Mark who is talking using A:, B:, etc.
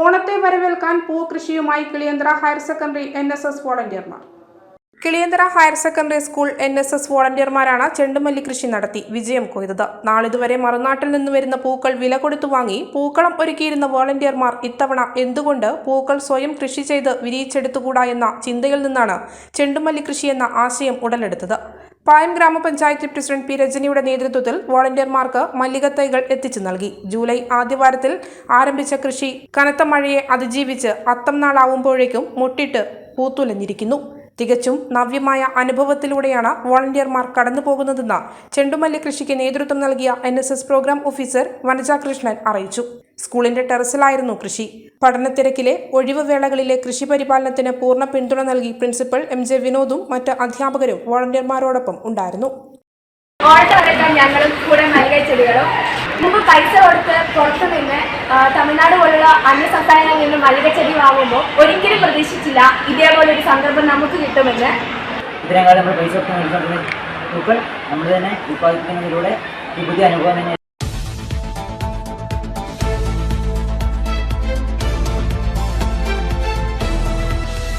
A: ഓണത്തെ വരവേൽക്കാൻ പൂക്കൃഷിയുമായി Kiliyanthara higher secondary N S S വോളണ്ടിയർമാർ. Kiliyanthara higher secondary school N S S വോളണ്ടിയർമാരാണ് ചെണ്ടുമല്ലി കൃഷി നടത്തി വിജയം കൊയ്തത്. നാളിതുവരെ മറുനാട്ടിൽ നിന്ന് വരുന്ന പൂക്കൾ വില കൊടുത്തു വാങ്ങി പൂക്കളം ഒരുക്കിയിരുന്ന വോളണ്ടിയർമാർ ഇത്തവണ എന്തുകൊണ്ട് പൂക്കൾ സ്വയം കൃഷി ചെയ്ത് വിരിയിച്ചെടുത്തുകൂടാ എന്ന ചിന്തയിൽ നിന്നാണ് ചെണ്ടുമല്ലി കൃഷി എന്ന ആശയം ഉടലെടുത്തത്. പായം ഗ്രാമപഞ്ചായത്ത് പ്രസിഡന്റ് പി രജനിയുടെ നേതൃത്വത്തിൽ വോളണ്ടിയർമാർക്ക് മല്ലികത്തൈകൾ എത്തിച്ചു നൽകി. ജൂലൈ ആദ്യവാരത്തിൽ ആരംഭിച്ച കൃഷി കനത്ത മഴയെ അതിജീവിച്ച് അത്തം നാളാവുമ്പോഴേക്കും മുട്ടിട്ട് പൂത്തുലഞ്ഞിരിക്കുന്നു. തികച്ചും നവ്യമായ അനുഭവത്തിലൂടെയാണ് വോളണ്ടിയർമാർ കടന്നു പോകുന്നതെന്ന് ചെണ്ടുമല്ലി കൃഷിക്ക് നേതൃത്വം നൽകിയ എൻ പ്രോഗ്രാം ഓഫീസർ വനജാകൃഷ്ണൻ അറിയിച്ചു. സ്കൂളിന്റെ ടെറസിലായിരുന്നു കൃഷി. പഠനത്തിരക്കിലെ ഒഴിവ് വേളകളിലെ കൃഷി പരിപാലനത്തിന് പൂർണ പിന്തുണ നൽകി പ്രിൻസിപ്പൽ എം ജെ വിനോദും മറ്റ് അധ്യാപകരും വോളണ്ടിയർമാരോടൊപ്പം ഉണ്ടായിരുന്നു.
B: ഞങ്ങളും കൂടെ ചെടികളും മുമ്പ് പൈസ കൊടുത്ത് പുറത്തു നിന്ന് തമിഴ്നാട് പോലുള്ള അന്യ സംസ്ഥാനങ്ങളിൽ നിന്ന് മല്ലിക ചെടി വാങ്ങുമ്പോൾ ഒരിക്കലും പ്രതീക്ഷിച്ചില്ല ഇതേപോലെ ഒരു സന്ദർഭം നമുക്ക് കിട്ടുമെന്ന്.
C: ഇത്രയും കാലം നമ്മൾ പൈസ കൊടുത്ത് മേടിച്ചുകൊണ്ടിരുന്ന പൂക്കൾ നമ്മൾ തന്നെ ഉത്പാദിപ്പിക്കുന്നതിലൂടെ ഈ പുതിയ അനുഭവം തന്നെ